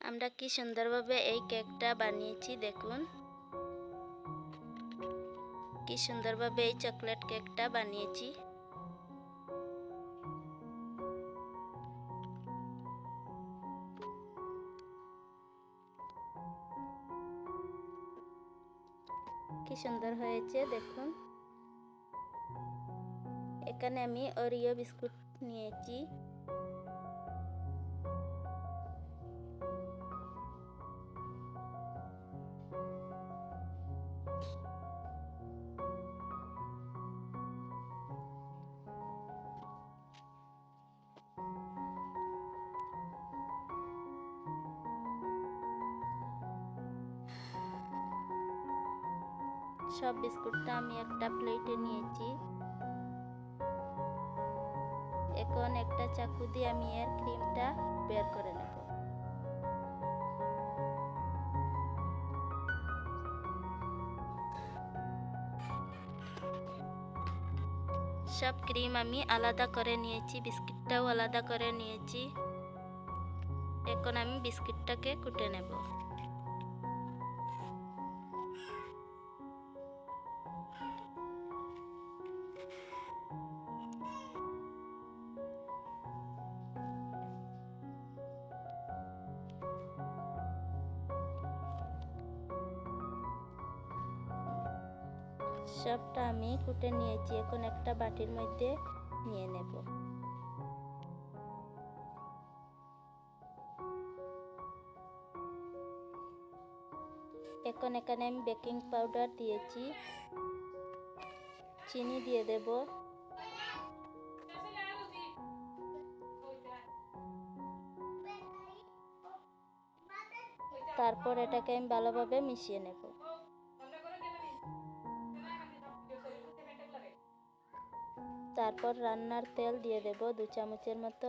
আমরা কি সুন্দরভাবে এই কেকটা বানিয়েছি দেখুন। কি সুন্দরভাবে এই চকলেট কেকটা বানিয়েছি। কি সুন্দর হয়েছে দেখুন। এখানে আমি ওরিও বিস্কুট নিয়েছি। সব বিস্কুটটা আমি একটা প্লেটে নিয়েছি। এখন একটা চাকু দিয়ে আমি এর ক্রিমটা বের করে নেব। সব ক্রিম আমি আলাদা করে নিয়েছি, বিস্কিটটাও আলাদা করে নিয়েছি। এখন আমি বিস্কিটটাকে কুটে নেব। সবটা আমি কুটে নিয়েছি। এখন একটা বাটির মধ্যে নিয়ে নেব। এখন এখানে আমি বেকিং পাউডার দিয়েছি। চিনি দিয়ে দেব। তারপর এটাকে আমি ভালোভাবে মিশিয়ে নেব। তারপর রান্নার তেল দিয়ে দেব দু চামচের মতো।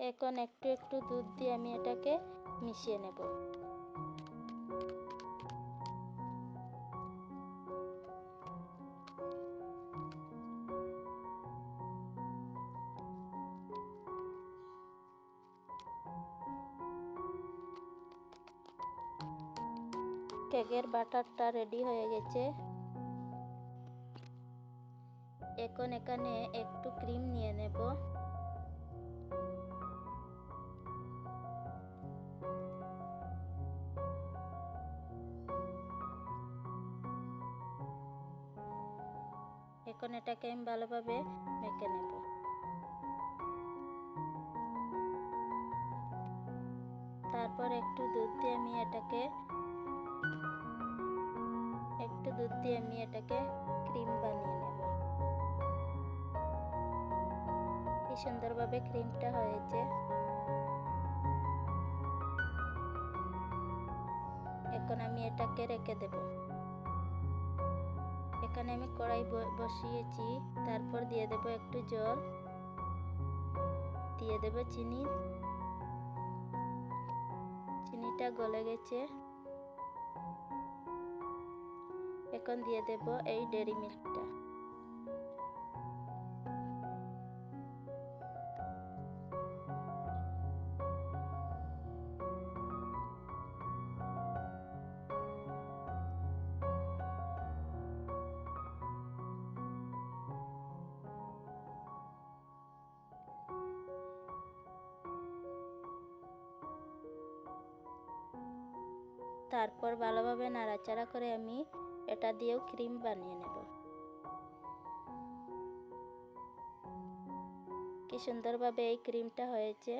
এখন একটু একটু দুধ দিয়ে আমি এটাকে মিশিয়ে নেব। কেকের বাটারটা রেডি হয়ে গেছে। এখন এখানে একটু ক্রিম নিয়ে নেব। এখন এটাকে আমি ভালোভাবে মেখে নেব। তারপর একটু দুধ দিয়ে আমি এটাকে দুধ দিয়ে আমি এটাকে ক্রিম বানিয়ে নেব। কি সুন্দরভাবে ক্রিমটা হয়েছে। এখন আমি এটাকে রেখে দেব। এখানে আমি কড়াই বসিয়েছি। তারপর দিয়ে দেব একটু জল। দিয়ে দেব চিনি। চিনিটা গলে গেছে। এখন দিয়ে দেব এই ডেরি মিল্কটা। তারপর ভালোভাবে নাড়াচাড়া করে আমি এটা দিয়েও ক্রিম বানিয়ে নেব। কি সুন্দরভাবে এই ক্রিমটা হয়েছে।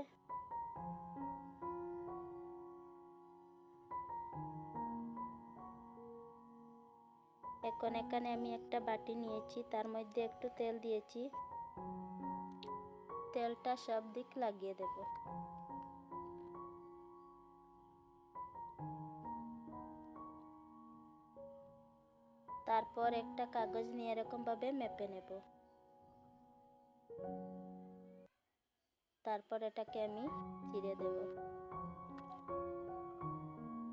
এখন এখানে আমি একটা বাটি নিয়েছি, তার মধ্যে একটু তেল দিয়েছি। তেলটা সব দিক লাগিয়ে দেব। তারপর একটা কাগজ নিয়ে এরকমভাবে মেপে নেব। তারপর এটাকে আমি চিড়ে দেব।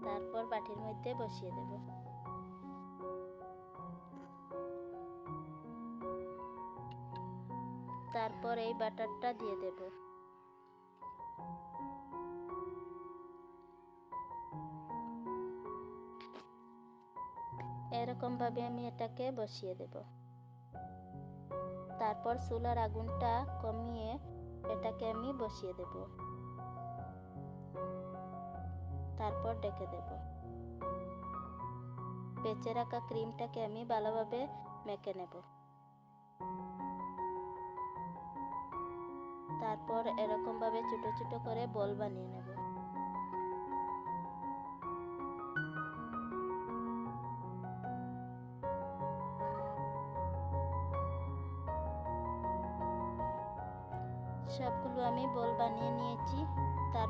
তারপর বাটির মধ্যে বসিয়ে দেব। তারপর এই বাটারটা দিয়ে দেব। এরকম ভাবে আমি এটাকে বসিয়ে দেব। তারপর চুলার আগুনটা কমিয়ে এটাকে আমি বসিয়ে দেব। তারপর ডেকে দেব। বেঁচে রাখা ক্রিমটাকে আমি ভালোভাবে মেখে নেব। তারপর এরকম ভাবে ছোট ছোট করে বল বানিয়ে নেব।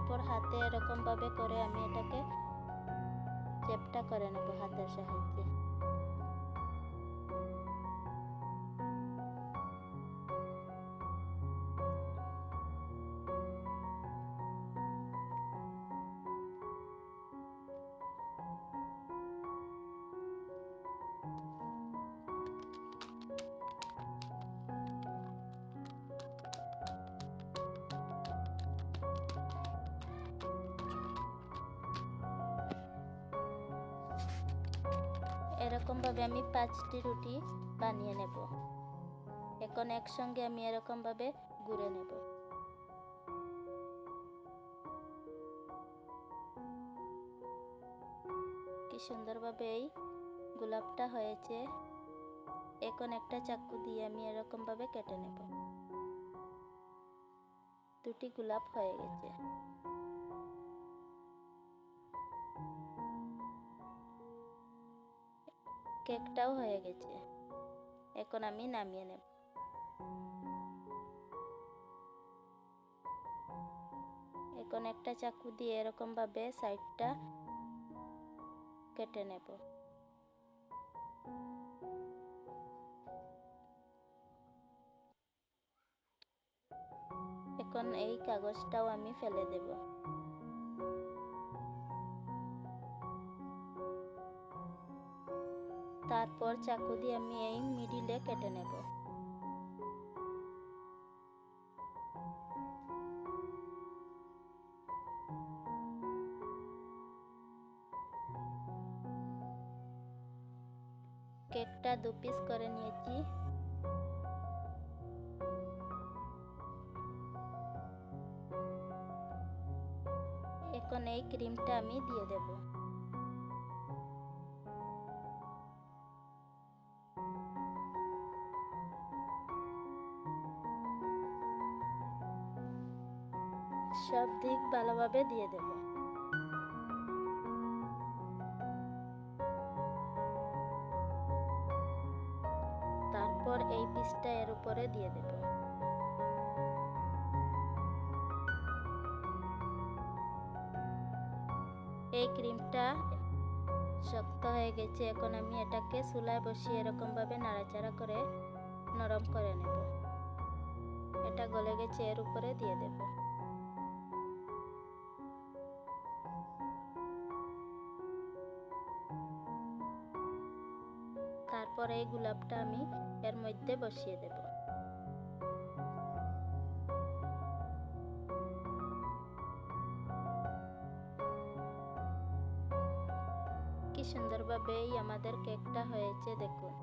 তারপর হাতে এরকমভাবে করে আমি এটাকে চেপটা করে নেব হাতের সাহায্যে। এরকম ভাবে আমি পাঁচটি রুটি বানিয়ে নেব। এখন একসঙ্গে আমি এরকম ভাবে গুড়ে নেব। কি সুন্দরভাবে এই গোলাপটা হয়েছে। এখন একটা চাকু দিয়ে আমি এরকম ভাবে কেটে নেব। দুটি গোলাপ হয়ে গেছে। কেকটাও হয়ে গেছে। এখন আমি নামিয়ে নেব। এখন একটা চাকু দিয়ে এরকম ভাবে সাইডটা কেটে নেব। এখন এই কাগজটাও আমি ফেলে দেব। তারপর চাকু দিয়ে আমি এই মিডিলে কেটে নেব। কেকটা দু পিস করে নিয়েছি। এখন এই ক্রিমটা আমি দিয়ে দেবো। ভালোভাবে দিয়ে দেব। তারপর এই পিসটা এর উপরে দিয়ে দেব। এই ক্রিমটা শক্ত হয়ে গেছে, এখন আমি এটাকে চুলায় বসিয়ে এরকম ভাবে নাড়াচাড়া করে নরম করে নেব। এটা গলে গেছে, এর উপরে দিয়ে দেব। তারপর এই গোলাপটা আমি এর মধ্যে বসিয়ে দেব। কি সুন্দরভাবে এই আমাদের কেকটা হয়েছে, দেখুন।